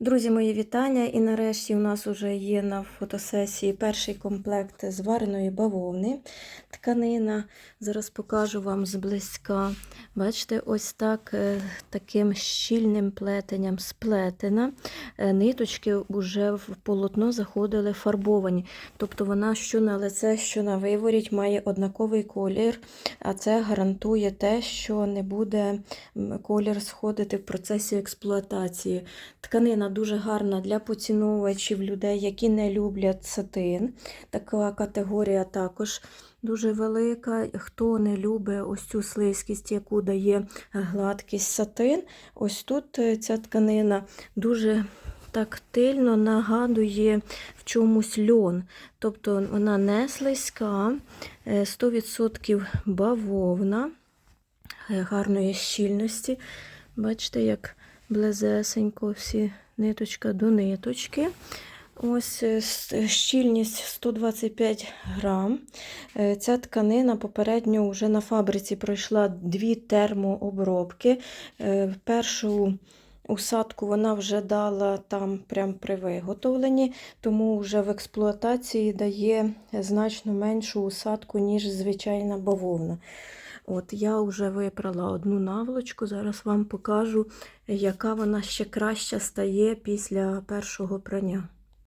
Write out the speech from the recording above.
Друзі, мої вітання! І нарешті у нас вже є на фотосесії перший комплект звареної бавовни. Тканина. Зараз покажу вам зблизька. Бачите, ось так е, таким щільним плетенням сплетена. Е, Ниточки вже в полотно заходили фарбовані. Тобто вона що на лице, що на виворіть має однаковий колір, а це гарантує те, що не буде колір сходити в процесі експлуатації. Тканина дуже гарна для поціновувачів людей, які не люблять сатин. Така категорія також дуже велика. Хто не любить ось цю слизькість, яку дає гладкість сатин, ось тут е, ця тканина дуже тактильно нагадує в чомусь льон. Тобто вона не слизька, е, 100% бавовна е, гарної щільності. Бачите, як близесенько всі ниточка до ниточки. Ось е, щільність 125 грам. Е, Ця тканина попередньо вже на фабриці пройшла дві термообробки. Е, Першу усадку вона вже дала там прямо при виготовленні, тому вже в експлуатації дає значно меншу усадку, ніж звичайна бавовна. От я вже випрала одну наволочку, зараз вам покажу, яка вона ще краще стає після першого прання.